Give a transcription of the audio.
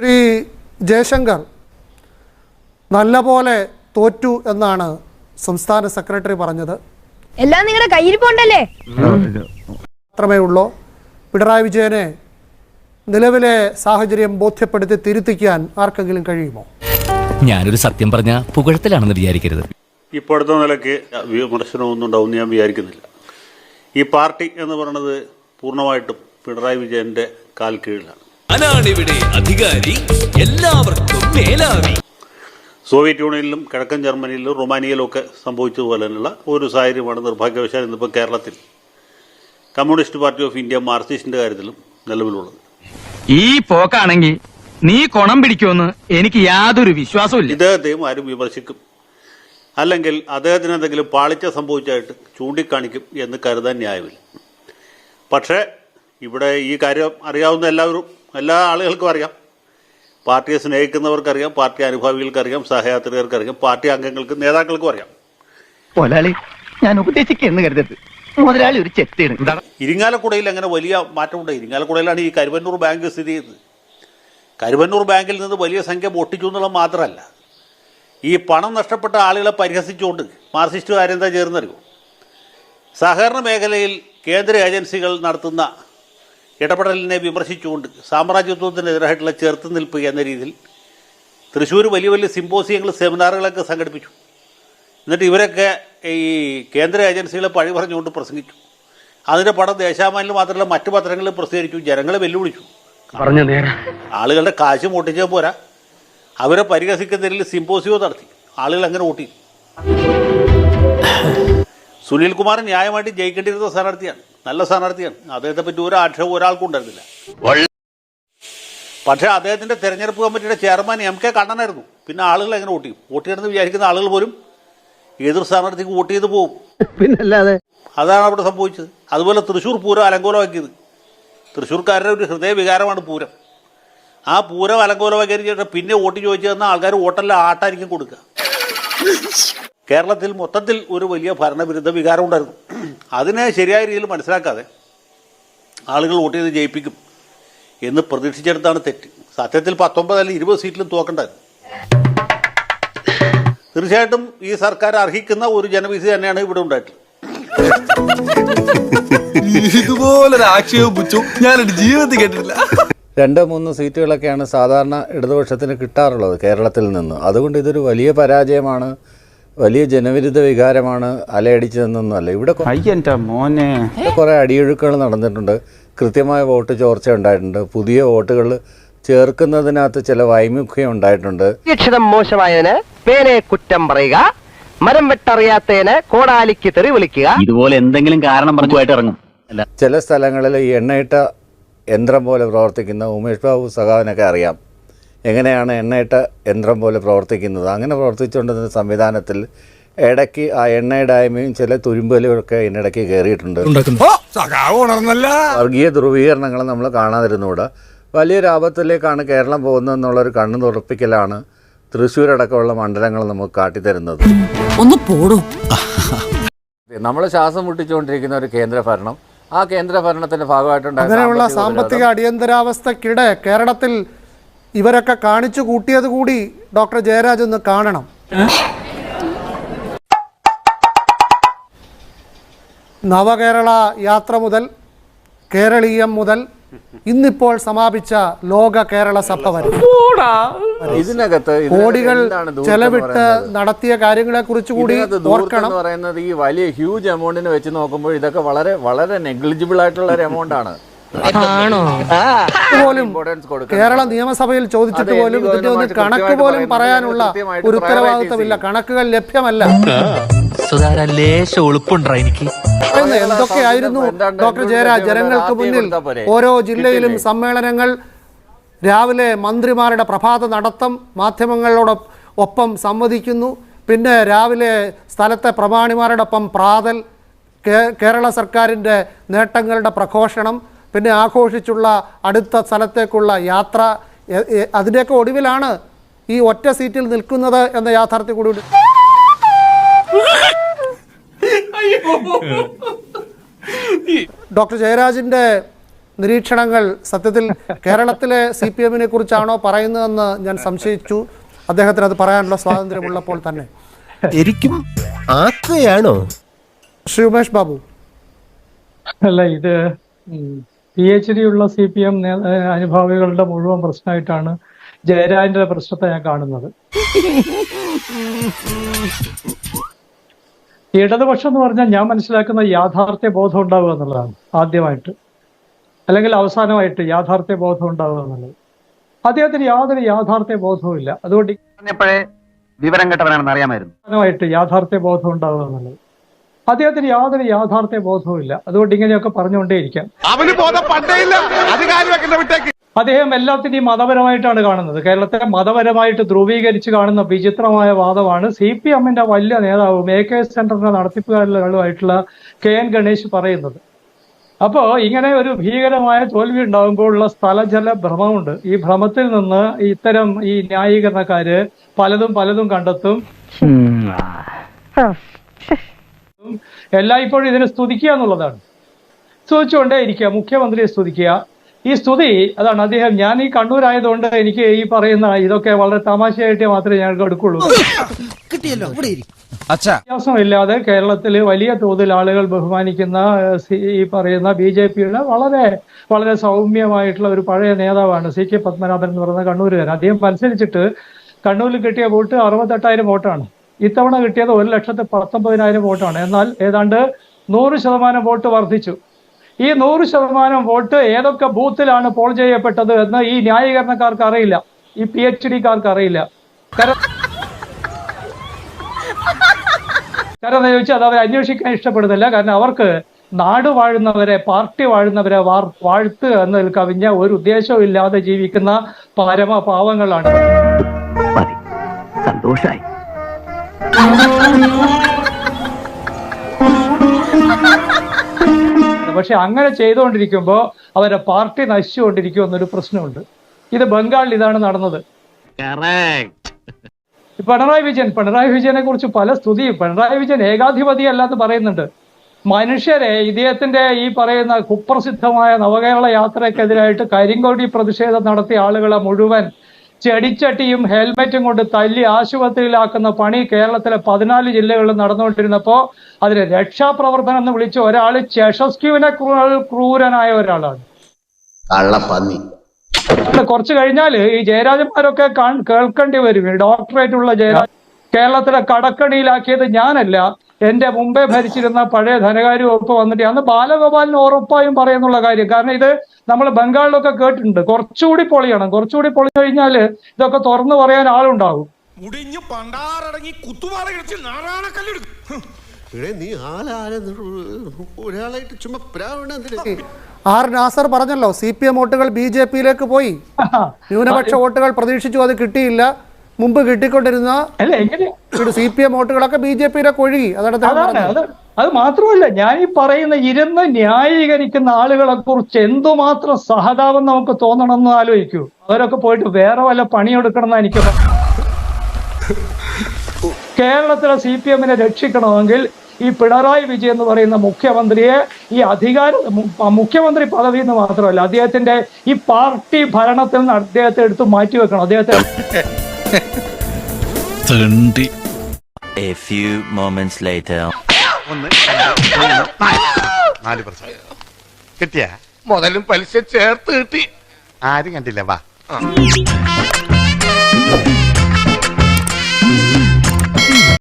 ശ്രീ ജയശങ്കർ നല്ലപോലെ തോറ്റു എന്നാണ് സംസ്ഥാന സെക്രട്ടറി പറഞ്ഞത്. എല്ലാം നിങ്ങളുടെ കയ്യിരിപ്പുണ്ടല്ലേ? മാത്രമേ ഉള്ളൂ പിണറായി വിജയനെ നിലവിലെ സാഹചര്യം ബോധ്യപ്പെടുത്തി തിരുത്തിക്കാൻ ആർക്കെങ്കിലും കഴിയുമോ? ഞാനൊരു സത്യം പറഞ്ഞ പുകഴത്തിലാണെന്ന് വിചാരിക്കരുത്. ഇപ്പോഴത്തെ നിലയ്ക്ക് വിമർശനമൊന്നും ഉണ്ടാവും ഞാൻ വിചാരിക്കുന്നില്ല. ഈ പാർട്ടി എന്ന് പറയുന്നത് പൂർണമായിട്ടും പിണറായി വിജയന്റെ കാൽ കീഴിലാണ്. ഞാനാണിവിടെ അധികാരി എല്ലാവർക്കും മേലാവി. സോവിയറ്റ് യൂണിയനിലും കിഴക്കൻ ജർമ്മനിയിലും റൊമാനിയയിലും ഒക്കെ സംഭവിച്ചതുപോലെ തന്നെയുള്ള ഒരു സാഹചര്യമാണ് നിർഭാഗ്യവശാൽ ഇന്നിപ്പോൾ കേരളത്തിൽ. കമ്മ്യൂണിസ്റ്റ് പാർട്ടി ഓഫ് ഇന്ത്യ മാർക്സിസ്റ്റിന്റെ കാര്യത്തിലും നിലവിലുള്ളത്. ഈ പോക്കാണെങ്കിൽ നീ കൊണം പിടിക്കുമെന്ന് എനിക്ക് യാതൊരു വിശ്വാസവും ഇല്ല ഇദ്ദേഹത്തെയും ആരും വിമർശിക്കും. അല്ലെങ്കിൽ അദ്ദേഹത്തിന് എന്തെങ്കിലും പാളിച്ച സംഭവിച്ചായിട്ട് ചൂണ്ടിക്കാണിക്കും എന്ന് കരുതാൻ ന്യായമില്ല. പക്ഷേ ഇവിടെ ഈ കാര്യം അറിയാവുന്ന എല്ലാവരും എല്ലാ ആളുകൾക്കും അറിയാം. പാർട്ടിയെ സ്നേഹിക്കുന്നവർക്കറിയാം പാർട്ടി അനുഭാവികൾക്കറിയാം സഹയാത്രികർക്കറിയാം പാർട്ടി അംഗങ്ങൾക്ക് നേതാക്കൾക്കും അറിയാം. മുതലാളി ഞാൻ ഉപദേശിക്കുന്നു കരുതരുത്. മുതലാളി ഒരു ചെത്തിയാണ് ഇരിങ്ങാലക്കുടയിൽ അങ്ങനെ വലിയ മാറ്റമുണ്ട്. ഇരിങ്ങാലക്കുടയിലാണ് ഈ കരുവന്നൂർ ബാങ്ക് സ്ഥിതി ചെയ്യുന്നത്. കരുവന്നൂർ ബാങ്കിൽ നിന്ന് വലിയ സംഖ്യ പൊട്ടിച്ചു എന്നുള്ളത് മാത്രമല്ല. ഈ പണം നഷ്ടപ്പെട്ട ആളുകളെ പരിഹസിച്ചുകൊണ്ട് മാർക്സിസ്റ്റുകാരെന്താ ചേർന്നറിയോ സഹകരണ മേഖലയിൽ കേന്ദ്ര ഏജൻസികൾ നടത്തുന്ന ഇടപെടലിനെ വിമർശിച്ചുകൊണ്ട് സാമ്രാജ്യത്വത്തിനെതിരായിട്ടുള്ള ചെറുത്തുനിൽപ്പ് എന്ന രീതിയിൽ തൃശ്ശൂർ വലിയ വലിയ സിമ്പോസിയങ്ങൾ സെമിനാറുകളൊക്കെ സംഘടിപ്പിച്ചു. എന്നിട്ട് ഇവരൊക്കെ ഈ കേന്ദ്ര ഏജൻസികളെ പഴി പറഞ്ഞുകൊണ്ട് പ്രസംഗിച്ചു. അതിന്റെ പടം ദേശാമാനിൽ മാത്രമല്ല മറ്റു പത്രങ്ങളിൽ പ്രസിദ്ധീകരിച്ചു. ജനങ്ങളെ വെല്ലുവിളിച്ചു. ആളുകളുടെ കാശ് പൊട്ടിച്ചാൽ പോരാ. അവരെ പരിഹസിക്കുന്നതിൽ സിമ്പോസിയോ നടത്തി. ആളുകൾ അങ്ങനെ വോട്ടി സുനിൽ കുമാർ ന്യായമായിട്ട് ജയിക്കേണ്ടിയിരുന്ന സ്ഥാനാർത്ഥിയാണ്. നല്ല സ്ഥാനാർത്ഥിയാണ്. അദ്ദേഹത്തെ പറ്റി ഒരു ആക്ഷേപം ഒരാൾക്കും ഉണ്ടായിരുന്നില്ല. പക്ഷേ അദ്ദേഹത്തിന്റെ തെരഞ്ഞെടുപ്പ് കമ്മിറ്റിയുടെ ചെയർമാൻ എം കെ കണ്ണനായിരുന്നു. പിന്നെ ആളുകൾ എങ്ങനെ വോട്ട് ചെയ്യും? വോട്ട് ചെയ്യണമെന്ന് വിചാരിക്കുന്ന ആളുകൾ പോലും എതിർ സ്ഥാനാർത്ഥിക്ക് വോട്ട് ചെയ്ത് പോകും. പിന്നല്ലാതെ അതാണ് അവിടെ സംഭവിച്ചത്. അതുപോലെ തൃശ്ശൂർ പൂരം അലങ്കോലമാക്കിയത്. തൃശ്ശൂർക്കാരുടെ ഒരു ഹൃദയവികാരമാണ് പൂരം. ആ പൂര വലങ്കോലവകരിച്ചിട്ട് പിന്നെ വോട്ട് ചോദിച്ചു തന്ന ആൾക്കാർ വോട്ടെല്ലാം ആട്ടായിരിക്കും കൊടുക്കുക. കേരളത്തിൽ മൊത്തത്തിൽ ഒരു വലിയ ഭരണവിരുദ്ധ വികാരം ഉണ്ടായിരുന്നു. അതിനെ ശരിയായ രീതിയിൽ മനസ്സിലാക്കാതെ ആളുകൾ വോട്ട് ചെയ്ത് ജയിപ്പിക്കും എന്ന് പ്രതീക്ഷിച്ചെടുത്താണ് തെറ്റ്. സത്യത്തിൽ പത്തൊമ്പത് അല്ലെങ്കിൽ ഇരുപത് സീറ്റിലും തോക്കണ്ടായിരുന്നു. തീർച്ചയായിട്ടും ഈ സർക്കാർ അർഹിക്കുന്ന ഒരു ജനവിധി തന്നെയാണ് ഇവിടെ ഉണ്ടായിട്ടുള്ളത്. ഇതുപോലൊരു ആക്ഷേപം പുച്ചു. ഞാൻ ജീവിതത്തിൽ കേട്ടിട്ടില്ല. രണ്ട് മൂന്നോ സീറ്റുകളൊക്കെയാണ് സാധാരണ ഇടതുപക്ഷത്തിന് കിട്ടാറുള്ളത് കേരളത്തിൽ നിന്ന്. അതുകൊണ്ട് ഇതൊരു വലിയ പരാജയമാണ്. വലിയ ജനവിരുദ്ധ വികാരമാണ് അലയടിച്ചതെന്നൊന്നുമല്ല ഇവിടെ കൊ- അയ്യന്റെ മോനെ. ഇവിടെ കുറേ അടിയൊഴുക്കുകൾ നടന്നിട്ടുണ്ട്. കൃത്യമായ വോട്ട് ചോർച്ച ഉണ്ടായിട്ടുണ്ട്. പുതിയ വോട്ടുകൾ ചേർക്കുന്നതിനകത്ത് ചില വൈമുഖ്യം ഉണ്ടായിട്ടുണ്ട്. അക്ഷരം മോശമായതിന് പേനെ കുറ്റം പറയുക മരം വെട്ടറിയാത്തതിന് കോടാലിക്ക് തെറി വിളിക്കുക. ഇതുപോലെ എന്തെങ്കിലും കാരണം പറഞ്ഞുമായിട്ട് ഇറങ്ങും. ചില സ്ഥലങ്ങളിൽ ഈ എണ്ണയിട്ട യന്ത്രം പോലെ പ്രവർത്തിക്കുന്ന ഉമേഷ് ബാബു സഖാവിനൊക്കെ അറിയാം. എങ്ങനെയാണ് എണ്ണയിട്ട യന്ത്രം പോലെ പ്രവർത്തിക്കുന്നത്? അങ്ങനെ പ്രവർത്തിച്ചുകൊണ്ടിരുന്ന സംവിധാനത്തിൽ ഇടയ്ക്ക് ആ എണ്ണയുടായ്മയും ചില തുരുമ്പലുകളൊക്കെ ഇതിനിടയ്ക്ക് കയറിയിട്ടുണ്ട്. വർഗീയ ധ്രുവീകരണങ്ങൾ നമ്മൾ കാണാതിരുന്നുകൂടെ വലിയൊരു ആപത്തിലേക്കാണ് കേരളം പോകുന്നത് എന്നുള്ളൊരു കണ്ണു തുറപ്പിക്കലാണ് തൃശ്ശൂർ അടക്കമുള്ള മണ്ഡലങ്ങൾ നമുക്ക് കാട്ടിത്തരുന്നത്. ഒന്ന് പോടോ. നമ്മൾ ശ്വാസം മുട്ടിച്ചുകൊണ്ടിരിക്കുന്ന ഒരു കേന്ദ്ര ഭരണം ആ കേന്ദ്ര ഭരണത്തിന്റെ ഭാഗമായിട്ടുണ്ടായ അങ്ങനെയുള്ള സാമ്പത്തിക സാമ്പത്തിക അടിയന്തരാവസ്ഥക്കിടെ കേരളത്തിൽ ഇവരൊക്കെ കാണിച്ചു കൂട്ടിയത് കൂടി ഡോക്ടർ ജയരാജ് ഒന്ന് കാണണം. നവകേരള യാത്ര മുതൽ കേരളീയം മുതൽ ഇന്നിപ്പോൾ സമാപിച്ച ലോക കേരള സഭ വരെ. ഇതിനകത്ത് കോടികൾ ചെലവിട്ട് നടത്തിയ കാര്യങ്ങളെ കുറിച്ച് കൂടി ഓർക്കണം. എന്ന് പറയുന്നത് ഈ വലിയ ഹ്യൂജ് എമൗണ്ടിന് വെച്ച് നോക്കുമ്പോൾ ഇതൊക്കെ വളരെ വളരെ നെഗ്ലിജിബിൾ ആയിട്ടുള്ള ഒരു എമൗണ്ട് ആണ്. പോലും കേരള നിയമസഭയിൽ ചോദിച്ചിട്ട് പോലും ഇതിന്റെ ഒന്ന് കണക്ക് പോലും പറയാനുള്ള ഒരു ഉത്തരവാദിത്തമില്ല കണക്കുകൾ ലഭ്യമല്ല. സുധാര ലേശം എനിക്ക്? എന്തൊക്കെയായിരുന്നു ഡോക്ടർ ജയരാജ്? ജനങ്ങൾക്ക് മുന്നിൽ ഓരോ ജില്ലയിലും സമ്മേളനങ്ങൾ രാവിലെ മന്ത്രിമാരുടെ പ്രഭാത നടത്തം മാധ്യമങ്ങളോട് ഒപ്പം സംവദിക്കുന്നു. പിന്നെ രാവിലെ സ്ഥലത്തെ പ്രമാണിമാരോടൊപ്പം പ്രാതൽ കേരള സർക്കാരിന്റെ നേട്ടങ്ങളുടെ പ്രഘോഷണം പിന്നെ ആഘോഷിച്ചുള്ള അടുത്ത സ്ഥലത്തേക്കുള്ള യാത്ര അതിന്റെയൊക്കെ ഒടുവിലാണ് ഈ ഒറ്റ സീറ്റിൽ നിൽക്കുന്നത് എന്ന യാഥാർത്ഥ്യം കൂടി. ഡോക്ടർ ജയരാജിന്റെ നിരീക്ഷണങ്ങൾ സത്യത്തിൽ കേരളത്തിലെ സി പി എമ്മിനെ കുറിച്ചാണോ പറയുന്നതെന്ന് ഞാൻ സംശയിച്ചു. അദ്ദേഹത്തിന് അത് പറയാനുള്ള സ്വാതന്ത്ര്യമുള്ളപ്പോൾ തന്നെ. ശരിക്കും ആക്കുകയാണോ ശ്രീ ഉമേഷ് ബാബു. അല്ല ഇത് പി എച്ച് ഡി ഉള്ള സി പി എം അനുഭാവികളുടെ മുഴുവൻ പ്രശ്നമായിട്ടാണ് ജയരാജന്റെ പ്രശ്നത്തെ ഞാൻ കാണുന്നത്. ഇടതുപക്ഷം എന്ന് പറഞ്ഞാൽ ഞാൻ മനസ്സിലാക്കുന്ന യാഥാർത്ഥ്യ ബോധം ഉണ്ടാവുക എന്നുള്ളതാണ് ആദ്യമായിട്ട്. അല്ലെങ്കിൽ അവസാനമായിട്ട് യാഥാർത്ഥ്യ ബോധം ഉണ്ടാവുക എന്നുള്ളത്. അദ്ദേഹത്തിന് യാതൊരു യാഥാർത്ഥ്യ ബോധവും ഇല്ല. അതുകൊണ്ട് പറഞ്ഞപ്പോഴേ വിവരം കേട്ടവനാണെന്ന് അറിയാമായിരുന്നു. അവസാനമായിട്ട് യാഥാർത്ഥ്യ ബോധം ഉണ്ടാവുക എന്നുള്ളത്. അദ്ദേഹത്തിന് യാതൊരു യാഥാർത്ഥ്യ ബോധവും ഇല്ല. അതുകൊണ്ട് ഇങ്ങനെയൊക്കെ പറഞ്ഞുകൊണ്ടേയിരിക്കാം. അവന് ബോധം പണ്ടേ ഇല്ല. അത് കാര്യം വിട്ടേക്ക്. അദ്ദേഹം എല്ലാത്തിനെയും മതപരമായിട്ടാണ് കാണുന്നത്. കേരളത്തെ മതപരമായിട്ട് ധ്രുവീകരിച്ച് കാണുന്ന വിചിത്രമായ വാദമാണ് സി പി എമ്മിന്റെ വലിയ നേതാവും എ കെ സെന്ററിന്റെ നടത്തിപ്പുകാരിലുമായിട്ടുള്ള കെ എൻ ഗണേഷ് പറയുന്നത്. അപ്പോ ഇങ്ങനെ ഒരു ഭീകരമായ തോൽവി ഉണ്ടാകുമ്പോഴുള്ള സ്ഥലജല ഭ്രമമുണ്ട്. ഈ ഭ്രമത്തിൽ നിന്ന് ഇത്തരം ഈ ന്യായീകരണക്കാര് പലതും പലതും കണ്ടെത്തും. എല്ലായ്പ്പോഴും ഇതിനെ സ്തുതിക്കുക എന്നുള്ളതാണ്. സ്തുതിച്ചുകൊണ്ടേ ഇരിക്കുക മുഖ്യമന്ത്രിയെ സ്തുതിക്കുക. ഈ സ്തുതി അതാണ് അദ്ദേഹം. ഞാൻ ഈ കണ്ണൂരായതുകൊണ്ട് എനിക്ക് ഈ പറയുന്ന ഇതൊക്കെ വളരെ തമാശയായിട്ട് മാത്രമേ ഞങ്ങൾക്ക് എടുക്കുള്ളൂ. കിട്ടിയല്ലോ ഇവിടെ അച്ഛാ. വ്യത്യാസമില്ലാതെ കേരളത്തിൽ വലിയ തോതിൽ ആളുകൾ ബഹുമാനിക്കുന്ന ഈ പറയുന്ന ബി ജെ പിയുടെ വളരെ വളരെ സൗമ്യമായിട്ടുള്ള ഒരു പഴയ നേതാവാണ് സി കെ പത്മനാഭൻ എന്ന് പറയുന്ന കണ്ണൂരുകാരൻ. അദ്ദേഹം മത്സരിച്ചിട്ട് കണ്ണൂരിൽ കിട്ടിയ വോട്ട് അറുപത്തെട്ടായിരം വോട്ടാണ്. ഇത്തവണ കിട്ടിയത് ഒരു ലക്ഷത്തി പത്തൊമ്പതിനായിരം വോട്ടാണ്. എന്നാൽ ഏതാണ്ട് നൂറ് ശതമാനം വോട്ട് വർദ്ധിച്ചു. ഈ നൂറ് ശതമാനം വോട്ട് ഏതൊക്കെ ബൂത്തിലാണ് പോൾ ചെയ്യപ്പെട്ടത് എന്ന് ഈ ന്യായീകരണക്കാർക്ക് അറിയില്ല. ഈ പി എച്ച് ഡിക്കാർക്ക് അറിയില്ല. കാരണം ചോദിച്ചാൽ അത് അവർ അന്വേഷിക്കാൻ ഇഷ്ടപ്പെടുന്നില്ല. കാരണം അവർക്ക് നാട് വാഴുന്നവരെ പാർട്ടി വാഴുന്നവരെ വാർ വാഴ്ത്ത് എന്നതിൽ കവിഞ്ഞ ഒരു ഉദ്ദേശവും ഇല്ലാതെ ജീവിക്കുന്ന പരമ പാവങ്ങളാണ്. സന്തോഷായി. പക്ഷെ അങ്ങനെ ചെയ്തുകൊണ്ടിരിക്കുമ്പോൾ അവരുടെ പാർട്ടി നശിച്ചുകൊണ്ടിരിക്കും എന്നൊരു പ്രശ്നമുണ്ട്. ഇത് ബംഗാളിൽ ഇതാണ് നടന്നത്. പിണറായി വിജയൻ പിണറായി വിജയനെ കുറിച്ച് പല സ്തുതിയും. പിണറായി വിജയൻ ഏകാധിപതി അല്ലാന്ന് പറയുന്നുണ്ട്. മനുഷ്യരെ ഇദ്ദേഹത്തിന്റെ ഈ പറയുന്ന കുപ്രസിദ്ധമായ നവകേരള യാത്രക്കെതിരായിട്ട് കരിങ്കോടി പ്രതിഷേധം നടത്തിയ ആളുകളെ മുഴുവൻ ചെടിച്ചട്ടിയും ഹെൽമെറ്റും കൊണ്ട് തല്ലി ആശുപത്രിയിലാക്കുന്ന പണി കേരളത്തിലെ പതിനാല് ജില്ലകളിൽ നടന്നുകൊണ്ടിരുന്നപ്പോൾ അതിന് രക്ഷാപ്രവർത്തനം എന്ന് വിളിച്ച ഒരാൾ ചെഷസ്ക്യൂവിനെ ക്രൂരനായ ഒരാളാണ്. കള്ളപ്പന്നി. കുറച്ച് കഴിഞ്ഞാൽ ഈ ജയരാജന്മാരൊക്കെ കേൾക്കേണ്ടി വരും. ഡോക്ടറേറ്റ് ഉള്ള ജയരാജ് കേരളത്തിലെ കടക്കണിയിലാക്കിയത് ഞാനല്ല. എന്റെ മുമ്പേ ഭരിച്ചിരുന്ന പഴയ ധനകാര്യ വകുപ്പ് വന്നിട്ട് അന്ന് ബാലഗോപാലിന് ഉറപ്പായും പറയുന്നുള്ള കാര്യം. കാരണം ഇത് നമ്മൾ ബംഗാളിലൊക്കെ കേട്ടിട്ടുണ്ട്. കുറച്ചുകൂടി പൊളിയണം. കുറച്ചുകൂടി പൊളി കഴിഞ്ഞാൽ ഇതൊക്കെ തുറന്നു പറയാൻ ആളുണ്ടാവും. മുടിഞ്ഞു പണ്ടാറടങ്ങി കുത്തുപാറ കിടച്ച് നാറാണക്കല്ലെടുക്കും നീ ഒരാളായിട്ട് ചുമ്മാ ആർ നാസർ പറഞ്ഞല്ലോ സി പി എം വോട്ടുകൾ ബി ജെ പിയിലേക്ക് പോയി. ന്യൂനപക്ഷ വോട്ടുകൾ പ്രതീക്ഷിച്ചു അത് കിട്ടിയില്ല. മുമ്പ് കിട്ടിക്കൊണ്ടിരുന്ന അല്ല എങ്ങനെ? സി പി എം വോട്ടുകളൊക്കെ ബി ജെ പിയുടെ ഒഴുകി അതാണ്. അത് അത് മാത്രമല്ല ഞാൻ ഈ പറയുന്ന ഇരുന്ന് ന്യായീകരിക്കുന്ന ആളുകളെ കുറിച്ച് എന്തുമാത്രം സഹതാപം നമുക്ക് തോന്നണം എന്ന് ആലോചിക്കൂ. അവരൊക്കെ പോയിട്ട് വേറെ വല്ല പണിയെടുക്കണം എന്ന് എനിക്ക് കേരളത്തിലെ സി പി എമ്മിനെ രക്ഷിക്കണമെങ്കിൽ ഈ പിണറായി വിജയൻ എന്ന് പറയുന്ന മുഖ്യമന്ത്രിയെ ഈ അധികാര മുഖ്യമന്ത്രി പദവി എന്ന് മാത്രമല്ല അദ്ദേഹത്തിന്റെ ഈ പാർട്ടി ഭരണത്തിൽ നിന്ന് അദ്ദേഹത്തെ എടുത്ത് മാറ്റിവെക്കണം. അദ്ദേഹത്തെ A few moments later. നാല് പ്രശ്നം കിട്ടിയ? മുതലും പലിശ ചേർത്ത് കിട്ടി. ആരും കണ്ടില്ല വാ.